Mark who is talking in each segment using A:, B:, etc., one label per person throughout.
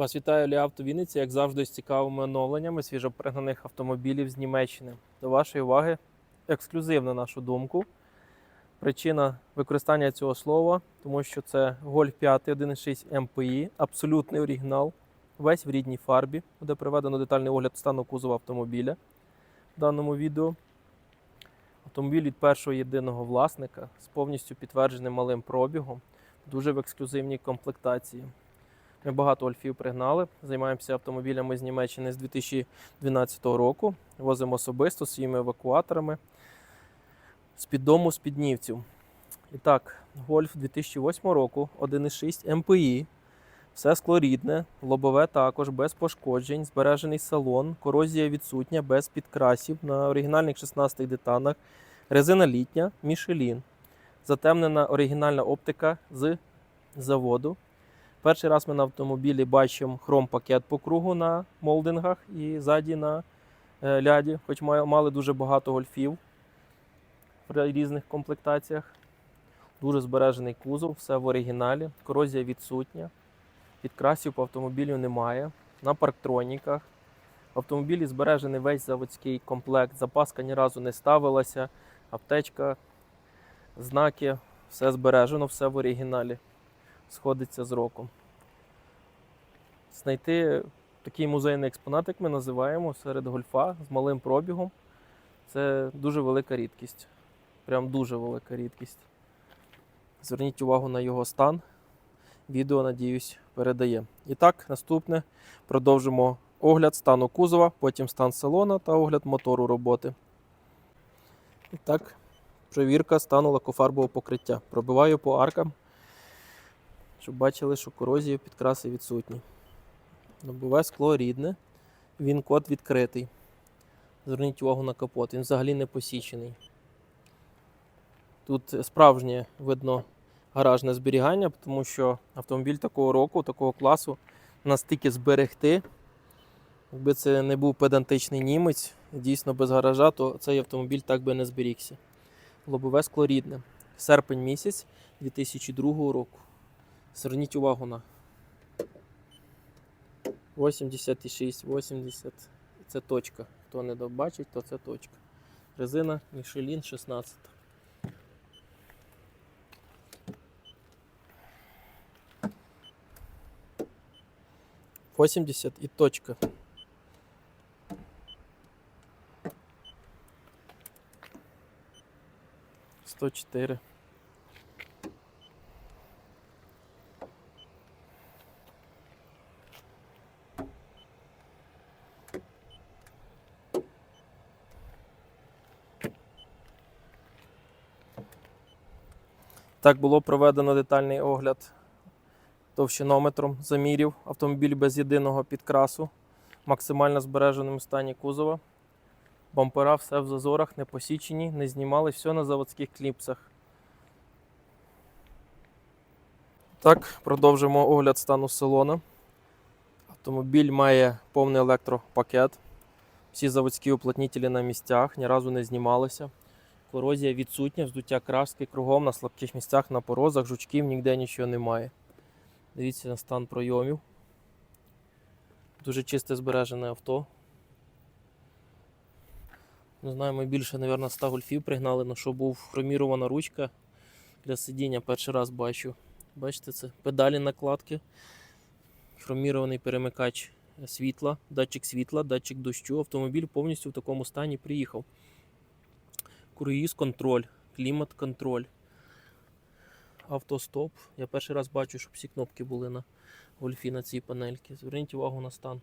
A: Вас вітає Лі Авто Вінниця, як завжди, з цікавими оновленнями свіжопригнаних автомобілів з Німеччини. До вашої уваги ексклюзив на нашу думку. Причина використання цього слова, тому що це Golf 5 1.6 MPI, абсолютний оригінал, весь в рідній фарбі, буде приведено детальний огляд стану кузова автомобіля в даному відео. Автомобіль від першого єдиного власника з повністю підтвердженим малим пробігом, дуже в ексклюзивній комплектації. Ми багато ольфів пригнали. Займаємося автомобілями з Німеччини з 2012 року. Возимо особисто своїми евакуаторами з-під дому, з-під нівців. І так, Гольф 2008 року, 1.6 МПІ. Все склорідне, лобове також без пошкоджень, збережений салон, корозія відсутня, без підкрасів на оригінальних 16 деталях, резина літня, Мішелін. Затемнена оригінальна оптика з заводу. Перший раз ми на автомобілі бачимо хром-пакет по кругу на молдингах і ззаді на е, ляді, хоч мали дуже багато гольфів в різних комплектаціях. Дуже збережений кузов, все в оригіналі, корозія відсутня, підкрасів по автомобілю немає. На парктроніках. В автомобілі збережений весь заводський комплект, запаска ні разу не ставилася, аптечка, знаки, все збережено, все в оригіналі сходиться з роком. Знайти такий музейний експонат, як ми називаємо, серед гольфа з малим пробігом. Це дуже велика рідкість. Прям дуже велика рідкість. Зверніть увагу на його стан. Відео, надіюсь, передає. І так, наступне продовжимо огляд стану кузова, потім стан салона та огляд мотору роботи. І так, перевірка стану лакофарбового покриття. Пробиваю по аркам щоб бачили, що корозія підкраси відсутні. Лобове скло рідне, він код відкритий. Зверніть увагу на капот, він взагалі не посічений. Тут справжнє видно гаражне зберігання, тому що автомобіль такого року, такого класу настільки зберегти. Якби це не був педантичний німець, дійсно без гаража, то цей автомобіль так би не зберігся. Лобове скло рідне. Серпень місяць 2002 року. Зверніть увагу на 86, 80. Це точка. Хто не добачить, то це точка. Резина Michelin 16. Восемьдесят і точка. Сто чотири. Так було проведено детальний огляд товщинометром замірів. Автомобіль без єдиного підкрасу, максимально збереженому стані кузова. Бампера все в зазорах, не посічені, не знімали, все на заводських кліпсах. Так, продовжимо огляд стану салона. Автомобіль має повний електропакет. Всі заводські уплотнітелі на місцях, ні разу не знімалися. Корозія відсутня, вздуття краски кругом на слабких місцях, на порозах, жучків ніде нічого немає. Дивіться на стан пройомів. Дуже чисте збережене авто. Не знаю, ми більше, мабуть, 100 гольфів пригнали, але що був хромірована ручка для сидіння, перший раз бачу. Бачите, це педалі накладки, хромірований перемикач світла, датчик світла, датчик дощу. Автомобіль повністю в такому стані приїхав круїз контроль, клімат контроль, автостоп. Я перший раз бачу, щоб всі кнопки були на гольфі на цій панельці. Зверніть увагу на стан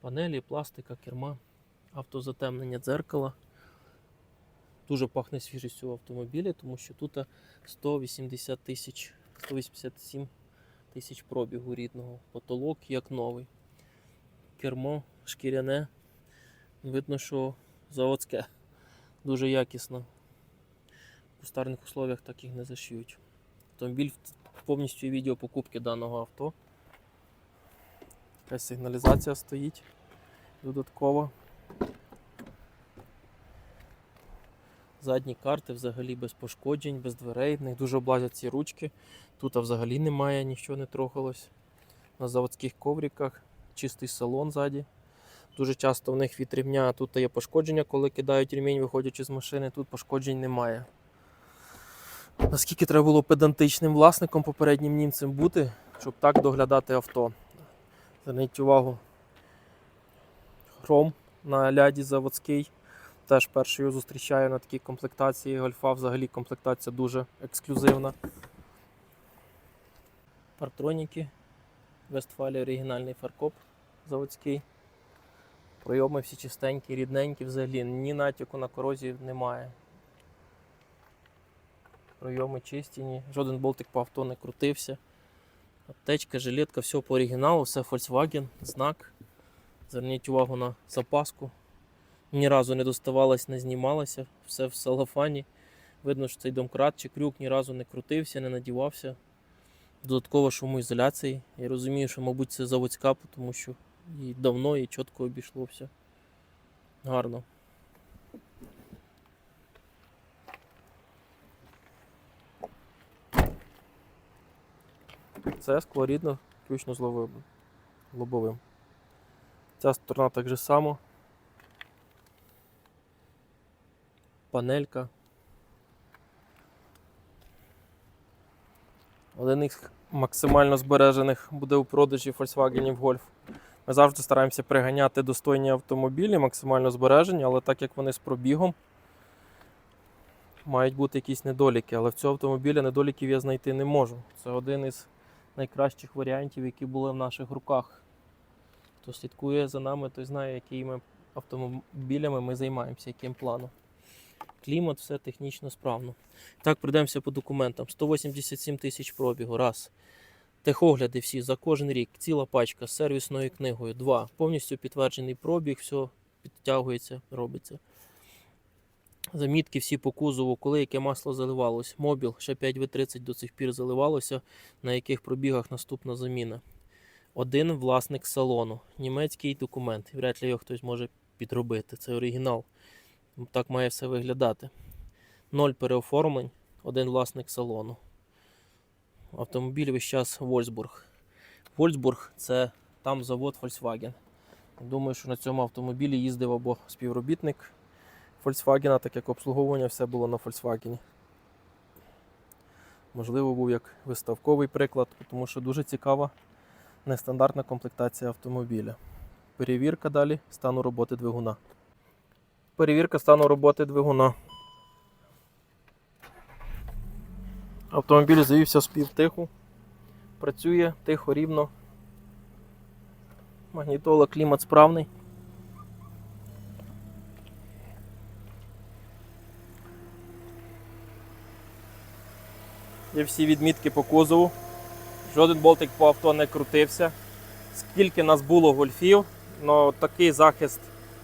A: панелі, пластика, керма, автозатемнення дзеркала. Дуже пахне свіжістю в автомобілі, тому що тут 180 тисяч, 187 тисяч пробігу рідного. Потолок як новий. Кермо шкіряне. Видно, що заводське дуже якісно. В кустарних условиях так їх не зашиють. Автомобіль повністю відео покупки даного авто. Якась сигналізація стоїть додаткова. Задні карти взагалі без пошкоджень, без дверей. В них дуже облазять ці ручки. Тут взагалі немає, нічого не трогалось. на заводських ковриках, чистий салон ззаді. Дуже часто в них від ремня тут є пошкодження, коли кидають ремінь, виходячи з машини, тут пошкоджень немає. Наскільки треба було педантичним власником попереднім німцем бути, щоб так доглядати авто. Зверніть увагу, хром на ляді заводський. Теж перший його зустрічаю на такій комплектації гольфа. Взагалі комплектація дуже ексклюзивна. Парктроніки. Вестфалі оригінальний фаркоп заводський. Пройоми всі чистенькі, рідненькі, взагалі ні натяку на корозію немає. Пройоми чисті, ні. жоден болтик по авто не крутився. Аптечка, жилетка, все по оригіналу, все Volkswagen, знак. Зверніть увагу на запаску. Ні разу не доставалась, не знімалася, все в салафані. Видно, що цей домкрат чи крюк ні разу не крутився, не надівався. Додатково шумоізоляції. Я розумію, що, мабуть, це заводська, тому що і давно, і чітко обійшло все. Гарно. Це скло рідно, ключно з лобовим. Ця сторона так же само. Панелька. Один із максимально збережених буде у продажі Volkswagen Golf. Ми завжди стараємося приганяти достойні автомобілі, максимально збережені, але так як вони з пробігом, мають бути якісь недоліки. Але в цього автомобіля недоліків я знайти не можу. Це один із найкращих варіантів, які були в наших руках. Хто слідкує за нами, той знає, якими автомобілями ми займаємося, яким планом. Клімат, все технічно справно. Так, пройдемося по документам. 187 тисяч пробігу. Раз. Техогляди всі за кожен рік. Ціла пачка з сервісною книгою. Два. Повністю підтверджений пробіг, все підтягується, робиться. Замітки всі по кузову, коли яке масло заливалось. Мобіл ще 5В30 до цих пір заливалося, на яких пробігах наступна заміна. Один власник салону. Німецький документ. Вряд ли його хтось може підробити. Це оригінал. Так має все виглядати. Ноль переоформлень, один власник салону. Автомобіль весь час Вольсбург. Вольсбург це там завод Volkswagen. Думаю, що на цьому автомобілі їздив або співробітник Volkswagen, так як обслуговування все було на Volkswagen. Можливо, був як виставковий приклад, тому що дуже цікава нестандартна комплектація автомобіля. Перевірка далі стану роботи двигуна. Перевірка стану роботи двигуна. Автомобіль завівся з півтиху. Працює тихо, рівно. Магнітола, клімат справний. Є всі відмітки по кузову. Жоден болтик по авто не крутився. Скільки нас було гольфів, але такий захист,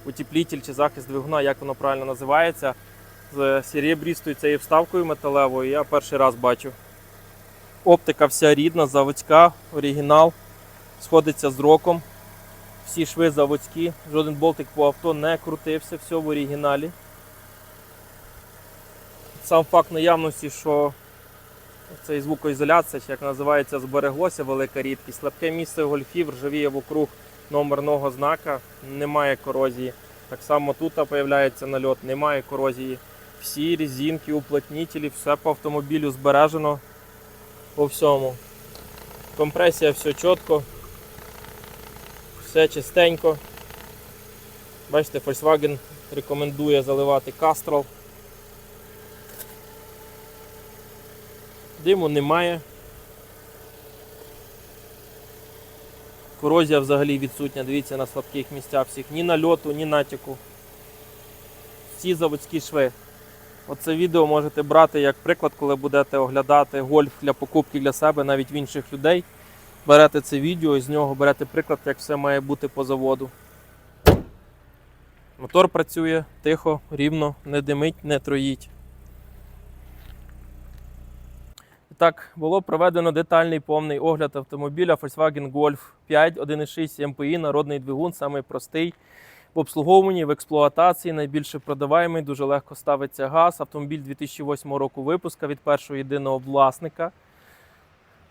A: утеплітель чи захист двигуна, як воно правильно називається, з серебрістою цією вставкою металевою, я перший раз бачу. Оптика вся рідна, заводська, оригінал, сходиться з роком. Всі шви заводські, жоден болтик по авто не крутився, все в оригіналі. Сам факт наявності, що цей звукоізоляція, як називається, збереглося велика рідкість. Слабке місце гольфів ржавіє вокруг номерного знака, немає корозії. Так само тут з'являється нальот, немає корозії. Всі резинки, уплотнітелі, все по автомобілю збережено по всьому. Компресія все чітко, все чистенько. Бачите, Volkswagen рекомендує заливати Castrol. Диму немає. Корозія взагалі відсутня, дивіться на слабких місцях всіх. Ні нальоту, ні натяку. Всі заводські шви. Оце відео можете брати як приклад, коли будете оглядати гольф для покупки для себе, навіть в інших людей. Берете це відео і з нього берете приклад, як все має бути по заводу. Мотор працює тихо, рівно, не димить, не троїть. Так, було проведено детальний повний огляд автомобіля Volkswagen Golf 5 1.6 MPI, народний двигун, самий простий. В обслуговуванні, в експлуатації найбільше продаваємий, дуже легко ставиться газ. Автомобіль 2008 року випуска від першого єдиного власника.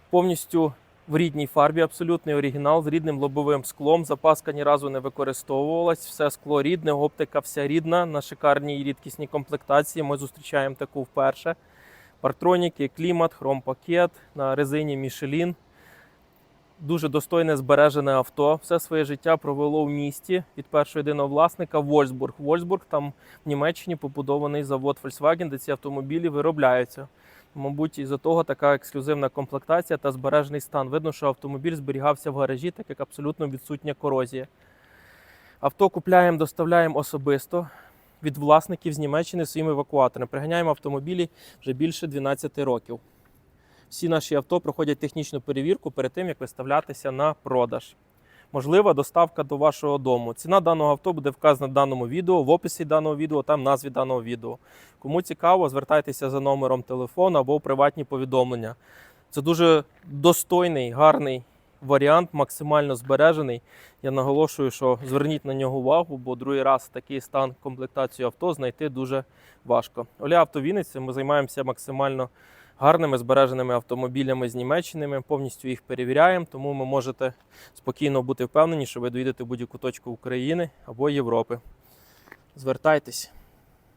A: Повністю в рідній фарбі, абсолютний оригінал з рідним лобовим склом. Запаска ні разу не використовувалась. Все скло рідне, оптика вся рідна. На шикарній рідкісній комплектації. Ми зустрічаємо таку вперше. Партроніки, клімат, хромпакет на резині Michelin. Дуже достойне збережене авто. Все своє життя провело в місті від першого єдиного власника Вольсбург. Вольсбург там в Німеччині побудований завод Volkswagen, де ці автомобілі виробляються. Мабуть, із-за того така ексклюзивна комплектація та збережений стан. Видно, що автомобіль зберігався в гаражі, так як абсолютно відсутня корозія. Авто купляємо, доставляємо особисто від власників з Німеччини своїми евакуаторами. Приганяємо автомобілі вже більше 12 років. Всі наші авто проходять технічну перевірку перед тим, як виставлятися на продаж. Можлива доставка до вашого дому. Ціна даного авто буде вказана в даному відео, в описі даного відео, там в назві даного відео. Кому цікаво, звертайтеся за номером телефону або в приватні повідомлення. Це дуже достойний, гарний варіант, максимально збережений. Я наголошую, що зверніть на нього увагу, бо другий раз такий стан комплектації авто знайти дуже важко. Оля Автовінниця, ми займаємося максимально гарними збереженими автомобілями з Німеччини. Ми повністю їх перевіряємо, тому ви можете спокійно бути впевнені, що ви доїдете будь-яку точку України або Європи. Звертайтесь.